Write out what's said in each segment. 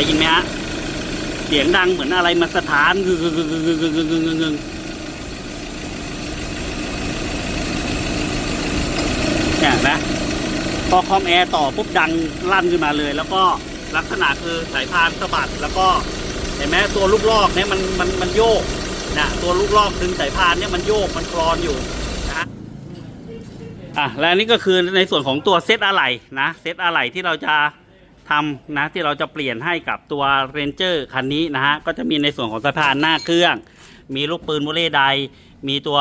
ได้ยินไหมฮะ เสียงดังเหมือนอะไรมาสถานกึกึเนี่ยนะพอคอมแอร์ต่อปุ๊บดังลั่นขึ้นมาเลย แล้วก็ลักษณะคือสายพานสะบัดแล้วก็เห็นไหมตัวลูกลอกเนี่ยมันมันมันโยกนะตัวลูกลอกดึงสายพานเนี่ยมันโยกมันคลอนอยู่นะอะและนี่ก็คือในส่วนของตัวเซตอะไหล่นะเซตอะไหล่ที่เราจะ ทำนะที่เราจะเปลี่ยนให้กับตัวเรนเจอร์คันนี้นะฮะก็จะมีในส่วนของสายพานหน้าเครื่อง มีลูกปืนโมเลไดมีตัว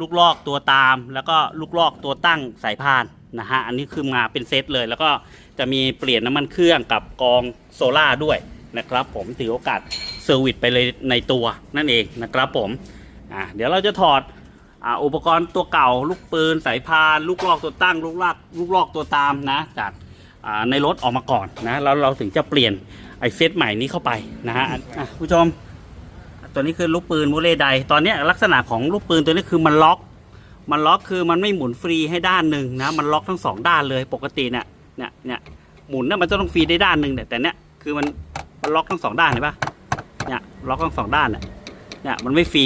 ลูกลอกตัวตาม แล้วก็ลูกลอกตัวตั้งสายพานนะฮะอันนี้คือมาเป็นเซตเลย แล้วก็จะมีเปลี่ยนน้ำมันเครื่องกับกองโซล่าด้วยนะครับผมถือโอกาสเซอร์วิสไปเลยในตัวนั่นเองนะครับผมอ่าเดี๋ยวเราจะถอดอุปกรณ์ตัวเก่า ลูกปืนสายพาน ลูกลอกตัวตั้ง ลูกลากลูกลอกตัวตามนะจาก ในรถออกมาก่อนนะแล้วเราถึงจะเปลี่ยนไอเซตใหม่นี้เข้าไปนะฮะผู้ชม ตัวนี้คือลูกปืนโมเลไดตอนนี้ลักษณะของลูกปืนตัวนี้คือมันล็อก มันล็อกคือมันไม่หมุนฟรีให้ด้านหนึ่งนะมันล็อกทั้งสองด้านเลยปกติเนี่ยเนี่ยเนี่ยหมุนเนี่ยมันจะต้องฟรีได้ด้านหนึ่งแต่แต่เนี้ยคือมันมันล็อกทั้งสองด้านเห็นปะเนี่ยล็อกทั้งสองด้านเนี่ยเนี่ยมันไม่ฟรี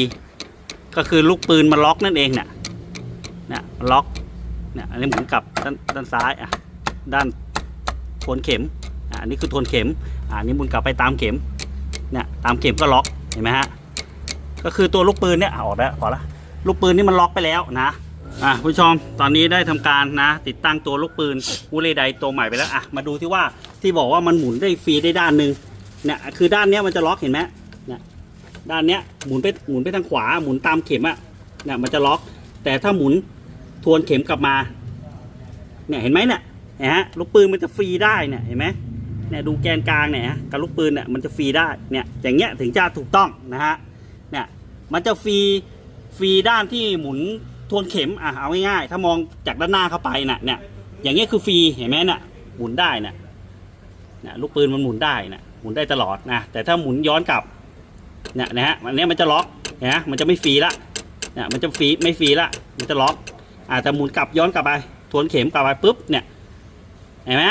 ก็คือลูกปืนมันล็อกนั่นเองเนี่ยเนี่ยมันล็อกเนี่ยอันนี้หมุนกลับด้านด้านซ้ายอะด้าน ทวนเข็มอันนี้คือทวนเข็มอันนี้หมุนกลับไปตามเข็มเนี่ยตามเข็มก็ล็อกเห็นไหมฮะก็คือตัวลูกปืนเนี่ยออกแล้วพอละลูกปืนนี่มันล็อกไปแล้วนะอะผู้ชมตอนนี้ได้ทำการนะ ติดตั้งตัวลูกปืนอูเลไดตัวใหม่ไปแล้วอะมาดูที่ว่าที่บอกว่ามันหมุนได้ฟรีได้ด้านหนึ่งเนี่ยคือด้านเนี้ยมันจะล็อกเห็นไหมเนี่ยด้านเนี้ยหมุนไปหมุนไปทางขวาหมุนตามเข็มอะเนี่ยมันจะล็อก แต่ถ้าหมุนทวนเข็มกลับมาเนี่ยเห็นไหมเนี่ย เห็นฮะลูกปืนมันจะฟรีได้เนี่ยเห็นไหมเนี่ยดูแกนกลางเนี่ยฮะกับลูกปืนเนี่ยมันจะฟรีได้เนี่ยอย่างเงี้ยถึงจะถูกต้องนะฮะเนี่ยมันจะฟรีฟรีด้านที่หมุนทวนเข็มอะเอาง่ายๆถ้ามองจากด้านหน้าเข้าไปน่ะเนี่ยอย่างเงี้ยคือฟรีเห็นไหมน่ะหมุนได้น่ะเนี่ยลูกปืนมันหมุนได้น่ะหมุนได้ตลอดนะแต่ถ้าหมุนย้อนกลับเนี่ยนะฮะอันนี้มันจะล็อกเห็นะมันจะไม่ฟรีละเนี่ยมันจะฟรีไม่ฟรีละมันจะล็อกอ่าแต่หมุนกลับย้อนกลับไปทวนเข็มกลับไปปุ๊บเนี่ย เห็นไหม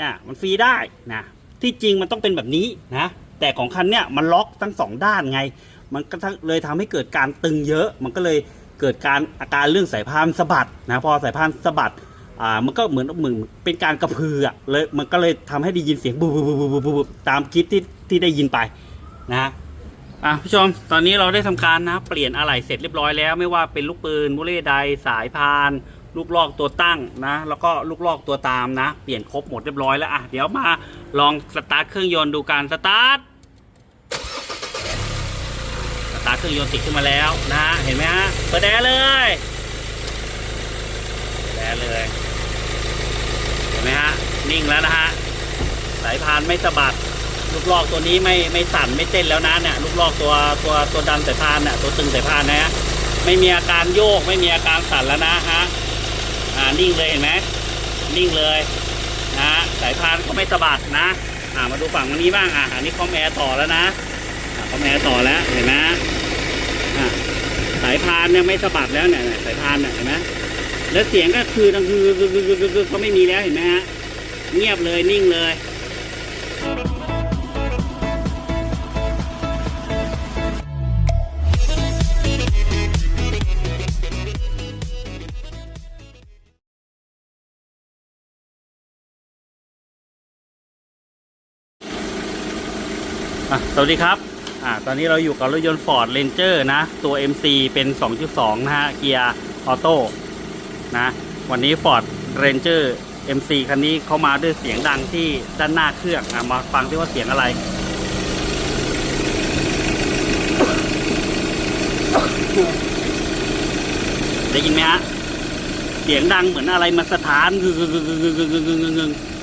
อะมันฟรีได้นะที่จริงมันต้องเป็นแบบนี้นะแต่ของคันเนี้ยมันล็อกทั้งสองด้านไง มันก็เลยทำให้เกิดการตึงเยอะ มันก็เลยเกิดการอาการเรื่องสายพานสะบัดนะพอสายพานสะบัดอ่ามันก็เหมือนเหมือนเป็นการกระพืออะเลยมันก็เลยทำให้ได้ยินเสียงบูบูบูบูบูบูตามคลิปที่ที่ได้ยินไปนะอะผู้ชมตอนนี้เราได้ทำการนะเปลี่ยนอะไหล่เสร็จเรียบร้อยแล้ว ไม่ว่าเป็นลูกปืนมูเล่ใดสายพาน ลูกลอกตัวตั้งนะ แล้วก็ลูกลอกตัวตามนะ เปลี่ยนครบหมดเรียบร้อยแล้วอะเดี๋ยวมาลองสตาร์ทเครื่องยนต์ดูการสตาร์ทสตาร์ทเครื่องยนต์ติดขึ้นมาแล้วนะ เห็นไหมฮะเปิดแอร์เลยแอร์เลย เห็นไหมฮะนิ่งแล้วนะฮะสายพานไม่สะบัดลูกลอกตัวนี้ไม่ไม่สั่นไม่เต้นแล้วนะเนี่ยลูกลอกตัวตัวตัวดันสายพานเนี่ยตัวตึงสายพานนะฮะไม่มีอาการโยกไม่มีอาการสั่นแล้วนะฮะ นิ่งเลยเห็นไหมนิ่งเลยนะสายพานก็ไม่สะบัดนะอ่ามาดูฝั่งนี้บ้างอะอันนี้คอมแอร์ต่อแล้วนะอะคอมแอร์ต่อแล้วเห็นไหมอ่าสายพานเนี่ยไม่สะบัดแล้วเนี่ยสายพานเนี่ยเห็นไหมแล้วเสียงก็คือดังคือคือคือคือคือเขาไม่มีแล้วเห็นไหมฮะเงียบเลยนิ่งเลย อะสวัสดีครับอ่าตอนนี้เราอยู่กับรถยนต์ Ford Ranger นะ ตัว MC เป็น 2.2 นะฮะ เกียร์ออโต้นะ วันนี้ Ford Ranger MC คันนี้เข้ามาด้วยเสียงดังที่ด้านหน้าเครื่องอะมาฟังที่ว่าเสียงอะไร ได้ยินไหมฮะ เสียงดังเหมือนอะไรมาสถานกึกกึกกึกกึกกึกกึกกึกกึกกึก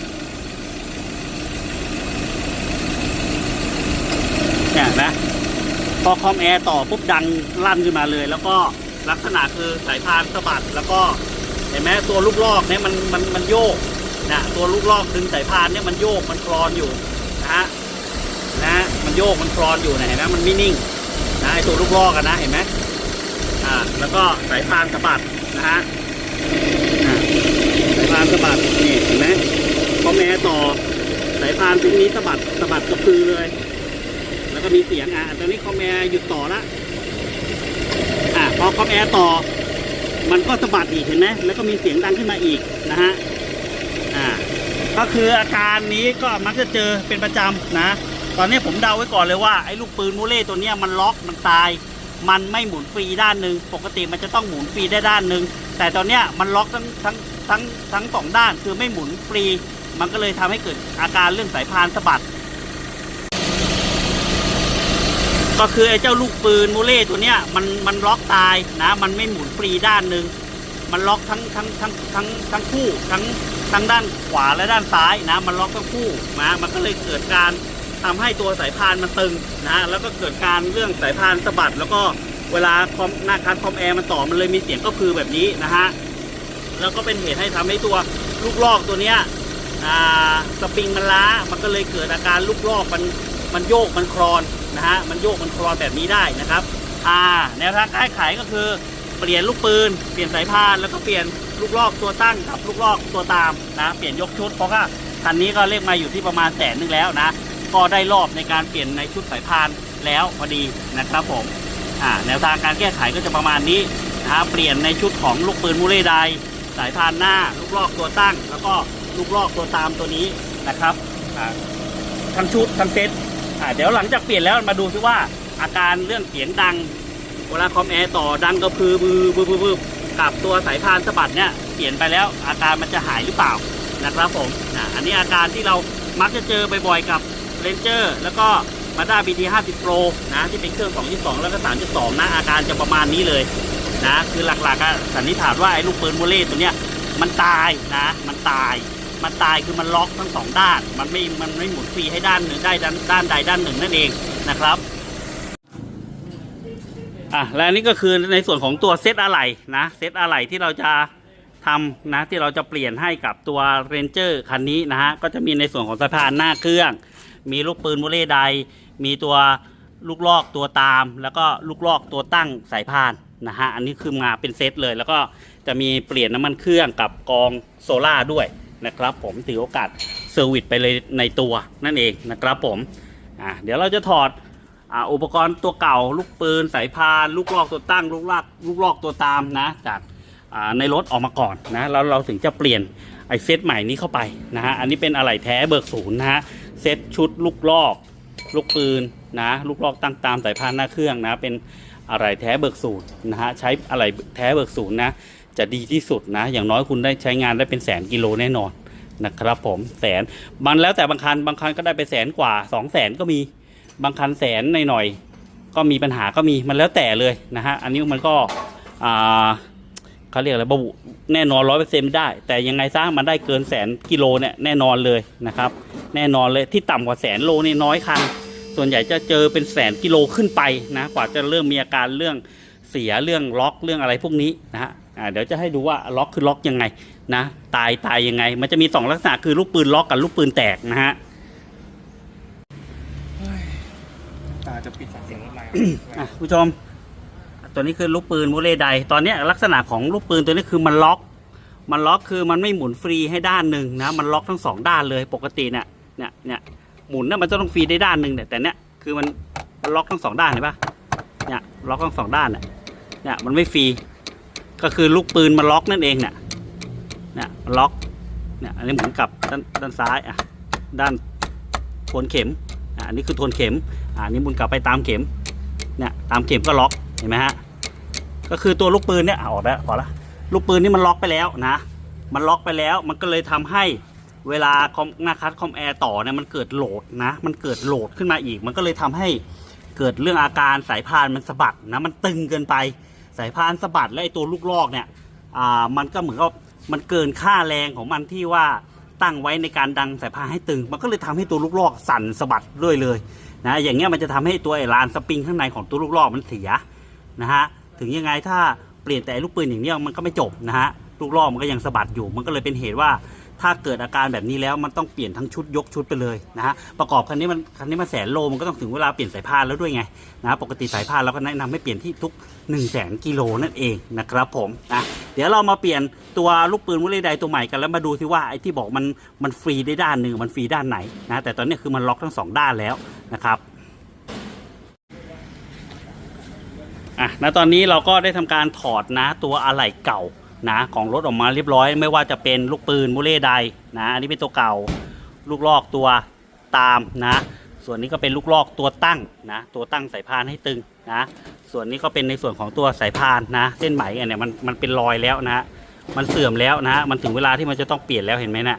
เนี่ยนะพอคอมแอร์ต่อปุ๊บดังลั่นขึ้นมาเลย แล้วก็ลักษณะคือสายพานสะบัดแล้วก็เห็นไหมตัวลูกลอกเนี่ยมันมันมันโยกนะตัวลูกลอกดึงสายพานเนี่ยมันโยกมันคลอนอยู่นะฮะนะมันโยกมันคลอนอยู่นะเห็นไหมมันไม่นิ่งนะไอตัวลูกลอกกันนะเห็นไหมอ่าแล้วก็สายพานสะบัดนะฮะอ่าสายพานสะบัดนี่เห็นไหมคอมแอร์ต่อสายพานตรงนี้สะบัดสะบัดกระพือเลย ก็มีเสียงอะตอนนี้คอมแอร์หยุดต่อละอะพอคอมแอร์ต่อ มันก็สะบัดอีกเห็นไหมแล้วก็มีเสียงดังขึ้นมาอีกนะฮะอ่าก็คืออาการนี้ก็มักจะเจอเป็นประจำนะ ตอนนี้ผมเดาไว้ก่อนเลยว่าไอ้ลูกปืนมูเล่ตัวเนี้ยมันล็อกมันตาย มันไม่หมุนฟรีด้านหนึ่งปกติมันจะต้องหมุนฟรีได้ด้านหนึ่งแต่ตอนเนี้ยมันล็อกทั้งทั้งทั้งทั้งสองด้านคือไม่หมุนฟรี มันก็เลยทำให้เกิดอาการเรื่องสายพานสะบัด ก็คือไอ้เจ้าลูกปืนโมเล่ตัวเนี้ยมันมันล็อกตายนะ มันไม่หมุนฟรีด้านหนึ่งมันล็อกทั้งทั้งทั้งทั้งทั้งคู่ทั้งทั้งด้านขวาและด้านซ้ายนะ มันล็อกทั้งคู่นะมันก็เลยเกิดการทำให้ตัวสายพานมันตึงนะแล้วก็เกิดการเรื่องสายพานสะบัด แล้วก็เวลาคอมหน้าคัสคอมแอร์มันต่อมันเลยมีเสียงก็คือแบบนี้นะฮะแล้วก็เป็นเหตุให้ทำให้ตัวลูกลอกตัวเนี้ยอ่าสปริงมันล้ามันก็เลยเกิดอาการลูกลอกมันมันโยกมันคลอน นะฮะมันโยกมันคลอนแบบนี้ได้นะครับอ่าแนวทางแก้ไขก็คือเปลี่ยนลูกปืนเปลี่ยนสายพานแล้วก็เปลี่ยนลูกลอกตัวตั้งกับลูกลอกตัวตามนะเปลี่ยนยกชุดเพราะว่าคันนี้ก็เลขมาอยู่ที่ประมาณแสนนึงแล้วนะก็ได้รอบในการเปลี่ยนในชุดสายพานแล้วพอดีนะครับผมอ่าแนวทางการแก้ไขก็จะประมาณนี้นะเปลี่ยนในชุดของลูกปืนมูเล่ไดสายพานหน้า ลูกลอกตัวตั้ง แล้วก็ลูกลอกตัวตามตัวนี้นะครับอ่าทั้งชุดทั้งเซ็ต อ่าเดี๋ยวหลังจากเปลี่ยนแล้วมาดูซิว่าอาการเรื่องเสียงดัง เวลาคอมแอร์ต่อดังกระพือบือบือบือบือกับตัวสายพานสะบัดเนี่ยเปลี่ยนไปแล้วอาการมันจะหายหรือเปล่านะครับผมนะอันนี้อาการที่เรามักจะเจอบ่อยๆกับ Ranger แล้วก็ Mazda BT 50 Pro นะที่เป็นเครื่อง 2.2 แล้วก็ 3.2 นะ อาการจะประมาณนี้เลยนะคือหลักๆสันนิษฐานว่าไอ้ลูกปืนโมเล่ตัวเนี้ยมันตายนะ มันตาย มันตายคือมันล็อกทั้งสองด้าน มันไม่ มันไม่หมุนฟรีให้ด้านหนึ่งได้ด้านด้านใดด้านหนึ่งนั่นเองนะครับอะและอันนี่ก็คือในส่วนของตัวเซตอะไหล่นะเซตอะไหล่ที่เราจะทำนะที่เราจะเปลี่ยนให้กับตัวเรนเจอร์คันนี้นะฮะก็จะมีในส่วนของสะพานหน้าเครื่อง มีลูกปืนโมเล่ใดมีตัวลูกลอกตัวตาม แล้วก็ลูกลอกตัวตั้งสายพานนะฮะอันนี้คือมาเป็นเซตเลย แล้วก็จะมีเปลี่ยนน้ำมันเครื่องกับกองโซล่าร์ด้วย นะครับ ผมถือโอกาสเซอร์วิสไปเลยในตัวนั่นเองนะครับผมอะเดี๋ยวเราจะถอดอ่าอุปกรณ์ตัวเก่า ลูกปืนสายพานลูกลอกตัวตั้ง ลูกลากลูกลอกตัวตามนะจากอ่าในรถออกมาก่อนนะแล้วเราถึงจะเปลี่ยนไอเซตใหม่นี้เข้าไปนะฮะอันนี้เป็นอะไหล่แท้เบิกศูนย์นะฮะเซตชุดลูกลอกลูกปืนนะลูกลอกตั้งตามสายพานหน้าเครื่องนะเป็นอะไหล่แท้เบิกศูนย์นะฮะใช้อะไหล่แท้เบิกศูนย์นะ จะดีที่สุดนะ อย่างน้อยคุณได้ใช้งานได้เป็นแสนกิโลแน่นอนนะครับผมแสนมันแล้วแต่บางคันบางคันก็ได้ไปแสนกว่าสองแสนก็มีบางคันแสนหน่อยๆก็มีปัญหาก็มีมันแล้วแต่เลยนะฮะอันนี้มันก็อ่าเขาเรียกอะไรบุแน่นอนร้อยเปอร์เซ็นต์ไม่ได้ แต่ยังไงซะมันได้เกินแสนกิโลเนี่ยแน่นอนเลยนะครับ แน่นอนเลยที่ต่ำกว่าแสนโลนี่น้อยคัน ส่วนใหญ่จะเจอเป็นแสนกิโลขึ้นไปนะกว่าจะเริ่มมีอาการเรื่องเสียเรื่องล็อกเรื่องอะไรพวกนี้นะฮะ อ่าเดี๋ยวจะให้ดูว่าล็อกคือล็อกยังไงนะตายตายยังไง มันจะมีสองลักษณะคือลูกปืนล็อกกับลูกปืนแตกนะฮะตาจะปิดเสียงรถไฟอะผู้ชม ตัวนี้คือลูกปืนมูเล่ใดตอนเนี้ยลักษณะของลูกปืนตัวนี้คือมันล็อก มันล็อกคือมันไม่หมุนฟรีให้ด้านหนึ่งนะมันล็อกทั้งสองด้านเลยปกติเนี่ยเนี่ยเนี่ยหมุนเนี่ยมันจะต้องฟรีได้ด้านหนึ่งเนี่ยแต่เนี้ยคือมันมันล็อกทั้งสองด้านเห็นปะเนี่ยล็อกทั้งสองด้านเนี่ยเนี่ยมันไม่ฟรี ก็คือลูกปืนมันล็อกนั่นเองเนี่ยเนี่ยมันล็อกเนี่ยอันนี้เหมุนกับด้านด้านซ้ายอะด้านทวนเข็มอะอันนี้คือทวนเข็มอันนี้หมุนกลับไปตามเข็มเนี่ยตามเข็มก็ล็อกเห็นไหมฮะก็คือตัวลูกปืนเนี่ยออกแล้วพอละลูกปืนนี่มันล็อกไปแล้วนะ มันล็อกไปแล้วมันก็เลยทำให้เวลาคอมหน้าคัสคอมแอร์ต่อเนี่ยมันเกิดโหลดนะ มันเกิดโหลดขึ้นมาอีก มันก็เลยทำให้เกิดเรื่องอาการสายพานมันสะบัดนะมันตึงเกินไป สายพานสะบัดและไอตัวลูกลอกเนี่ยอ่ามันก็เหมือนกับมันเกินค่าแรงของมันที่ว่าตั้งไว้ในการดังสายพานให้ตึง มันก็เลยทำให้ตัวลูกลอกสั่นสะบัดด้วยเลยนะอย่างเงี้ยมันจะทำให้ตัวไอ้ลานสปริงข้างในของตัวลูกลอกมันเสียนะฮะถึงยังไงถ้าเปลี่ยนแต่ลูกปืนอย่างเนี้ยมันก็ไม่จบนะฮะลูกลอกมันก็ยังสะบัดอยู่ มันก็เลยเป็นเหตุว่า ถ้าเกิดอาการแบบนี้แล้วมันต้องเปลี่ยนทั้งชุดยกชุดไปเลยนะฮะประกอบคันนี้มันคันนี้มันแสนโลมันก็ต้องถึงเวลาเปลี่ยนสายพานแล้วด้วยไงนะปกติสายพานเราก็แนะนำให้เปลี่ยนที่ทุก1นึ่งแสนกิโลนั่นเองนะครับผมนะเดี๋ยวเรามาเปลี่ยนตัวลูกปืนวุ้นเลไดตัวใหม่กันแล้วมาดูซิว่าไอ้ที่บอกมันมันฟรีได้ด้านหนึ่งมันฟรีด้านไหนนะแต่ตอนนี้คือมันล็อกทั้งสองด้านแล้วนะครับอะณตอนนี้เราก็ได้ทำการถอดนะตัวอะไหล่เก่า นะของรถออกมาเรียบร้อย ไม่ว่าจะเป็นลูกปืนมูเล่ใดนะอันนี้เป็นตัวเก่าลูกลอกตัวตามนะ ส่วนนี้ก็เป็นลูกลอกตัวตั้งนะ ตัวตั้งสายพานให้ตึงนะ ส่วนนี้ก็เป็นในส่วนของตัวสายพานนะ เส้นไหมอันเนี่ยมันมันเป็นรอยแล้วนะมันเสื่อมแล้วนะมันถึงเวลาที่มันจะต้องเปลี่ยนแล้วเห็นไหมนะ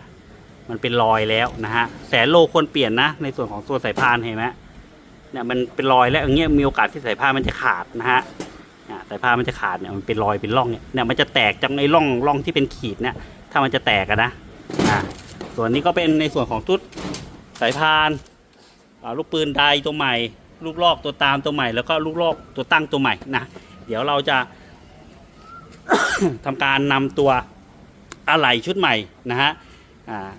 มันเป็นรอยแล้วนะฮะแสนโลควรเปลี่ยนนะ ในส่วนของตัวสายพานเห็นไหมเนี่ยมันเป็นรอยแล้วอย่างเงี้ยมีโอกาสที่สายพานมันจะขาดนะฮะาสายพานมันจะขาดเนี่ยมันเป็นรอยเป็นร่องเนี่ยเนี่ยมันจะแตกจากในร่องร่องที่เป็นขีดเนี่ยถ้ามันจะแตกอะนะอ่าส่วนนี้ก็เป็นในส่วนของชุดสายพานลูกปืนไดตัวใหม่ ลูกลอกตัวตามตัวใหม่ แล้วก็ลูกลอกตัวตั้งตัวใหม่นะเดี๋ยวเราจะทำการนำตัวอะไหล่ชุดใหม่นะฮะอ่า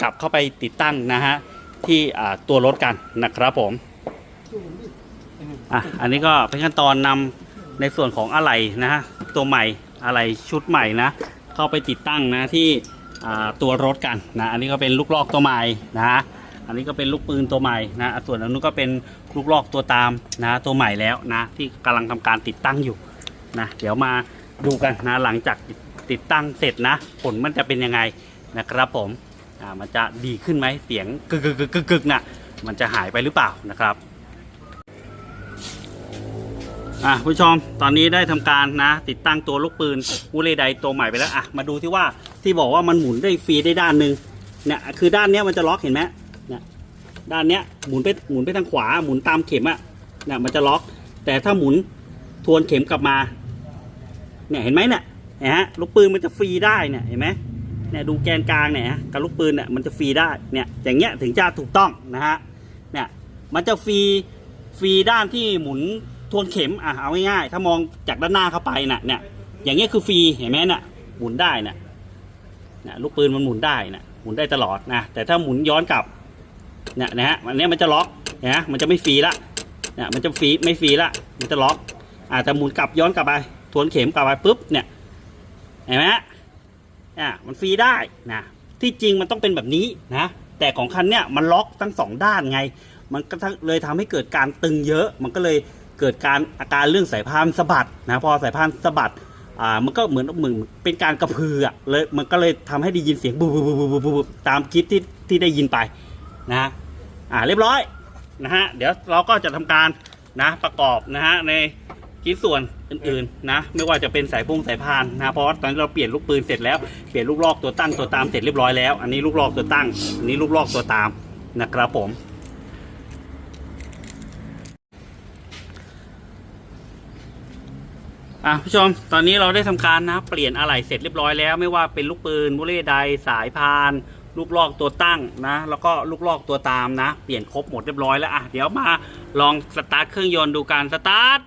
กลับเข้าไปติดตั้งนะฮะที่อ่าตัวรถกันนะครับผมอะอันนี้ก็เป็นขั้นตอนนำ ในส่วนของอะไหล่นะฮะตัวใหม่อะไหล่ชุดใหม่นะ เข้าไปติดตั้งนะที่ตัวรถกันนะอันนี้ก็เป็นลูกลอกตัวใหม่นะอันนี้ก็เป็นลูกปืนตัวใหม่นะส่วนอันนู้นก็เป็นลูกลอกตัวตามนะตัวใหม่แล้วนะที่กำลังทำการติดตั้งอยู่นะเดี๋ยวมาดูกันนะหลังจากติดตั้งเสร็จนะ ผลมันจะเป็นยังไงนะครับผมมันจะดีขึ้นไหมเสียงกึกกึกกึกกึกกึกน่ะมันจะหายไปหรือเปล่านะครับ อะผู้ชมตอนนี้ได้ทำการนะ ติดตั้งตัวลูกปืนวูเลไดตัวใหม่ไปแล้วอะมาดูที่ว่าที่บอกว่ามันหมุนได้ฟรีได้ด้านหนึ่งเนี่ยคือด้านเนี้ยมันจะล็อกเห็นไหมเนี่ยด้านเนี้ยหมุนไปหมุนไปทางขวาหมุนตามเข็มอะเนี่ยมันจะล็อก แต่ถ้าหมุนทวนเข็มกลับมาเนี่ยเห็นไหมเนี่ยเห็นฮะลูกปืนมันจะฟรีได้เนี่ยเห็นไหมเนี่ยดูแกนกลางเนี่ยกับลูกปืนเนี่ยมันจะฟรีได้เนี่ยอย่างเงี้ยถึงจะถูกต้องนะฮะเนี่ยมันจะฟรีฟรีด้านที่หมุน ทวนเข็มอะเอาง่ายๆถ้ามองจากด้านหน้าเข้าไปน่ะเนี่ยอย่างเงี้ยคือฟรีเห็นไหมน่ะหมุนได้น่ะน่ะลูกปืนมันหมุนได้น่ะหมุนได้ตลอดนะแต่ถ้าหมุนย้อนกลับเนี่ยนะฮะอันนี้มันจะล็อกนะมันจะไม่ฟรีละเนี่ยมันจะฟรีไม่ฟรีละมันจะล็อกอ่าแต่หมุนกลับย้อนกลับไปทวนเข็มกลับไปปุ๊บเนี่ยเห็นไหมฮะอะมันฟรีได้นะที่จริงมันต้องเป็นแบบนี้นะแต่ของคันเนี้ยมันล็อกทั้งสองด้านไง มันก็เลยทำให้เกิดการตึงเยอะมันก็เลย เกิดการอาการเรื่องสายพานสะบัดนะพอสายพานสะบัดอ่ามันก็เหมือนเหมือนเป็นการกระพืออะเลยมันก็เลยทำให้ได้ยินเสียงบูบูบูบูบูบูตามคลิปที่ที่ได้ยินไปนะฮะอ่าเรียบร้อยนะฮะเดี๋ยวเราก็จะทำการนะประกอบนะฮะในชิ้นส่วนอื่นๆนะไม่ว่าจะเป็นสายพุงสายพานนะเพราะตอนนี้เราเปลี่ยนลูกปืนเสร็จแล้วเปลี่ยนลูกลอกตัวตั้งตัวตามเสร็จเรียบร้อยแล้ว อันนี้ลูกลอกตัวตั้งอันนี้ลูกลอกตัวตามนะครับผม อะผู้ชมตอนนี้เราได้ทำการนะเปลี่ยนอะไหล่เสร็จเรียบร้อยแล้ว ไม่ว่าเป็นลูกปืนมุเล่ใดสายพาน ลูกลอกตัวตั้งนะ แล้วก็ลูกลอกตัวตามนะ เปลี่ยนครบหมดเรียบร้อยแล้วอะเดี๋ยวมาลองสตาร์ทเครื่องยนต์ดูการสตาร์ท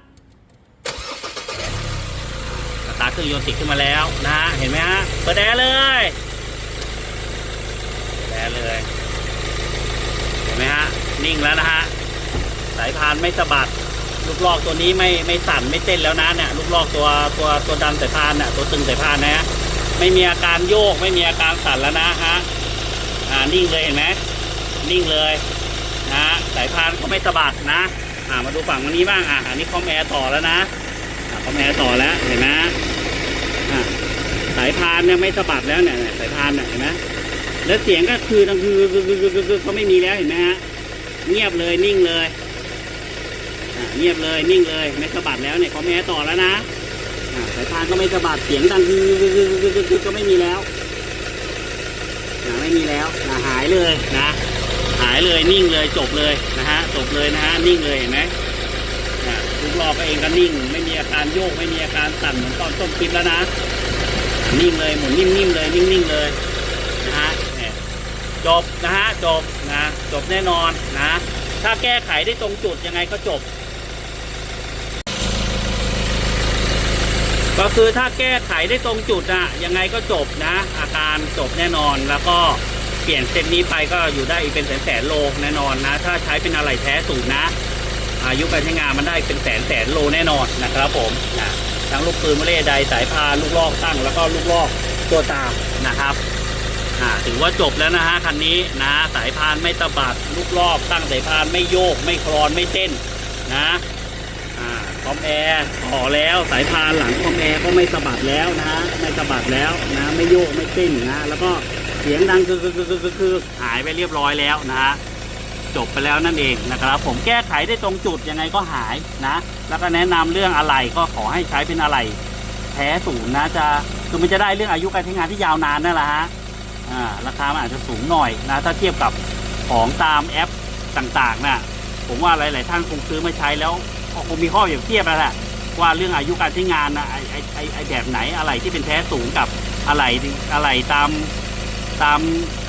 สตาร์ทเครื่องยนต์ติดขึ้นมาแล้วนะเห็นไหมฮะเปิดแอร์เลยแอร์เลย เห็นไหมฮะนิ่งแล้วนะฮะสายพานไม่สะบัด ลูกลอกตัวนี้ไม่ไม่สั่นไม่เต้นแล้วนะเนี่ยลูกลอกตัวตัวตัวดันสายพานเนี่ยตัวตึงสายพานนะฮะไม่มีอาการโยกไม่มีอาการสั่นแล้วนะฮะอ่านิ่งเลยเห็นไหมนิ่งเลยนะฮะสายพานก็ไม่สะบัดนะอ่ามาดูฝั่งวันนี้บ้างอ่าอันนี้คอมแอร์ต่อแล้วนะอ่าคอมแอร์ต่อแล้วเห็นไหมอ่าสายพานเนี่ยไม่สะบัดแล้วเนี่ยสายพานเนี่ยเห็นไหมแล้วเสียงก็คือดังคือคือคือเขาไม่มีแล้วเห็นไหมฮะเงียบเลยนิ่งเลย เงียบเลยนิ่งเลยไม่สะบัดแล้วเนี่ยเขาแม้ต่อแล้วนะสายพานก็ไม่สะบัดเสียงดังคือก็ไม่มีแล้วอ่าไม่มีแล้วนะหายเลยนะ หายเลยนิ่งเลยจบเลยนะฮะจบเลยนะฮะนิ่งเลยเห็นไหมทุกรอบเองก็นิ่ง ไม่มีอาการโยกไม่มีอาการสั่นเหมือนตอนต้นคลิปแล้วนะ นิ่งเลยหมุนนิ่มๆเลยนิ่งๆเลยนะฮะจบนะฮะจบนะจบแน่นอนนะถ้าแก้ไขได้ตรงจุดยังไงก็จบ ก็คือถ้าแก้ไขได้ตรงจุดอะยังไงก็จบนะ อาการจบแน่นอนแล้วก็เปลี่ยนเซตนี้ไปก็อยู่ได้อีกเป็นแสนแสนๆโลแน่นอนนะ ถ้าใช้เป็นอะไรแท้สูตรนะ อายุการใช้งานมันได้เป็นแสนแสนโลแน่นอนนะครับผมนะทั้งลูกปืนมะเล่ใดสายพาลูกลอกตั้งแล้วก็ลูกลอกตัวตามนะครับถือว่าจบแล้วนะฮะคันนี้นะสายพานไม่ตะบัดลูกลอกตั้งสายพานไม่โยกไม่คลอนไม่เต้นนะ คอมแอร์ต่อแล้วสายพานหลังคอมแอร์ก็ไม่สะบัดแล้วนะไม่สะบัดแล้วนะไม่โยกไม่เต้นนะแล้วก็เสียงดังคือคือคือคือคือหายไปเรียบร้อยแล้วนะฮะจบไปแล้วนั่นเองนะครับผมแก้ไขได้ตรงจุดยังไงก็หายนะ แล้วก็แนะนำเรื่องอะไรก็ขอให้ใช้เป็นอะไรแท้ศูนย์นะจะคือมันจะได้เรื่องอายุการใช้งานที่ยาวนานนั่นแหละฮะอ่าราคามันอาจจะสูงหน่อยนะถ้าเทียบกับของตามแอปต่างๆนะผมว่าหลาย ๆ ท่านคงซื้อมาใช้แล้ว ก็คงมีข้อเปรียบเทียบแล้วแหละว่าเรื่องอายุการใช้งานนะไอไอไอไอแบบไหนอะไรที่เป็นแท้สูงกับอะไรอะไรตามตาม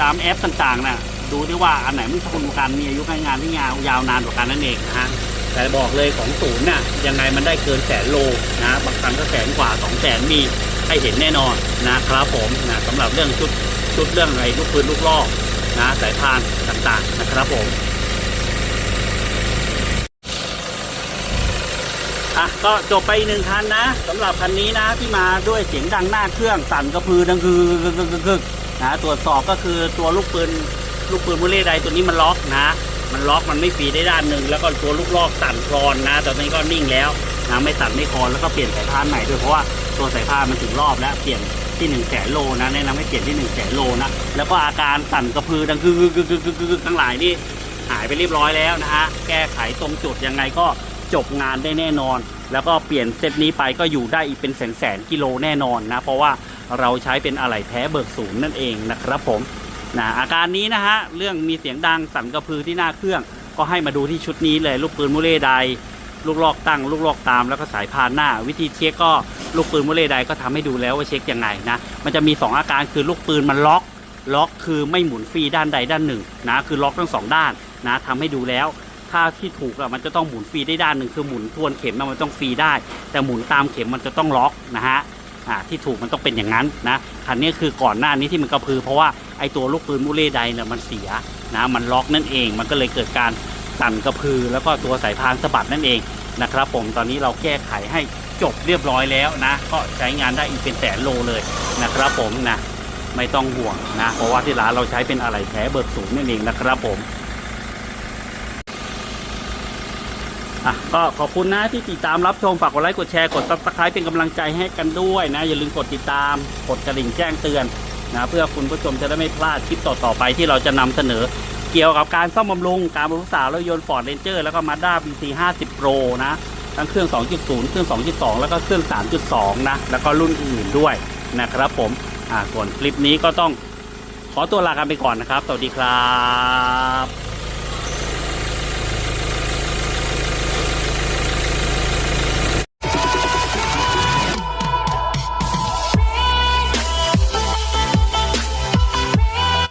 ตามแอปต่างๆนะดูด้วยว่าอันไหนมันทนกว่ากันมีอายุการงานที่ยาวยาวนานกว่ากันนั่นเองนะฮะแต่บอกเลยของศูนย์น่ะยังไงมันได้เกินแสนโลนะบางครั้งก็แสนกว่าสองแสนมีให้เห็นแน่นอนนะครับผมนะสำหรับเรื่องชุดชุดเรื่องอะไรลูกปืนลูกลอกนะสายพานต่างๆนะครับผม อะก็จบไปหนึ่งคันนะสำหรับคันนี้นะที่มาด้วยเสียงดังหน้าเครื่องสั่นกระพือดังคือคือนะตรวจสอบก็คือตัวลูกปืนลูกปืนมุเล่ใดตัวนี้มันล็อกนะ มันล็อกมันไม่ฟรีได้ด้านหนึ่งแล้วก็ตัวลูกลอกสั่นคลอนนะตอนนี้ก็นิ่งแล้วนะไม่สั่นไม่คลอนแล้วก็เปลี่ยนสายพานใหม่ด้วยเพราะว่าตัวสายพานมันถึงรอบแล้วเปลี่ยนที่หนึ่งแสนโลนะแนะนำให้เปลี่ยนที่หนึ่งแสนโลนะแล้วก็อาการสั่นกระพือดังคือคือคือคือคือทั้งหลายนี่หายไปเรียบร้อยแล้วนะฮะแก้ไขตรงจุดยังไงก็ จบงานได้แน่นอน แล้วก็เปลี่ยนเซตนี้ไปก็อยู่ได้อีกเป็นแสนแสนกิโลแน่นอนนะ เพราะว่าเราใช้เป็นอะไหล่แท้เบิกศูนย์นั่นเองนะครับผมนะอาการนี้นะฮะเรื่องมีเสียงดังสั่นกระพือที่หน้าเครื่อง ก็ให้มาดูที่ชุดนี้เลยลูกปืนมุเล่ใดลูกลอกตั้ง ลูกลอกตามแล้วก็สายพานหน้า วิธีเช็คก็ลูกปืนมุเล่ใดก็ทำให้ดูแล้วว่าเช็คยังไงนะมันจะมี 2 อาการคือลูกปืนมันล็อกล็อกคือไม่หมุนฟรีด้านใดด้านหนึ่งนะคือล็อกทั้งสองด้านนะทำให้ดูแล้ว ถ้าที่ถูกอะมันจะต้องหมุนฟรีได้ด้านหนึ่งคือหมุนทวนเข็มอะมันต้องฟรีได้ แต่หมุนตามเข็มมันจะต้องล็อกนะฮะอ่าที่ถูกมันต้องเป็นอย่างนั้นนะคันนี้คือก่อนหน้านี้ที่มันกระพือ เพราะว่าไอตัวลูกปืนมูเล่ใดเนี่ยมันเสียนะมันล็อกนั่นเองมันก็เลยเกิดการสั่นกระพือ แล้วก็ตัวสายพานสะบัดนั่นเองนะครับผมตอนนี้เราแก้ไขให้จบเรียบร้อยแล้วนะ ก็ใช้งานได้อีกเป็นแสนโลเลยนะครับผมนะไม่ต้องห่วงนะ เพราะว่าที่ร้านเราใช้เป็นอะไรแท้เบิกสูงนั่นเองนะครับผม อะก็ขอบคุณนะที่ติดตามรับชมฝากกดไลค์กดแชร์กด subscribe เป็นกำลังใจให้กันด้วยนะ อย่าลืมกดติดตามกดกระดิ่งแจ้งเตือนนะเพื่อคุณผู้ชมจะได้ไม่พลาดคลิปต่อๆไปที่เราจะนำเสนอ เกี่ยวกับการซ่อมบำรุงการบำรุงสาวรถยนต์ Ford Ranger แล้วก็ Mazda BC 50 Pro นะ ทั้งเครื่อง 2.0 เครื่อง 2.2 แล้วก็เครื่อง 3.2 นะ แล้วก็รุ่นอื่นด้วยนะครับผมอ่าส่วนคลิปนี้ก็ต้องขอตัวลากันไปก่อนนะครับ สวัสดีครับ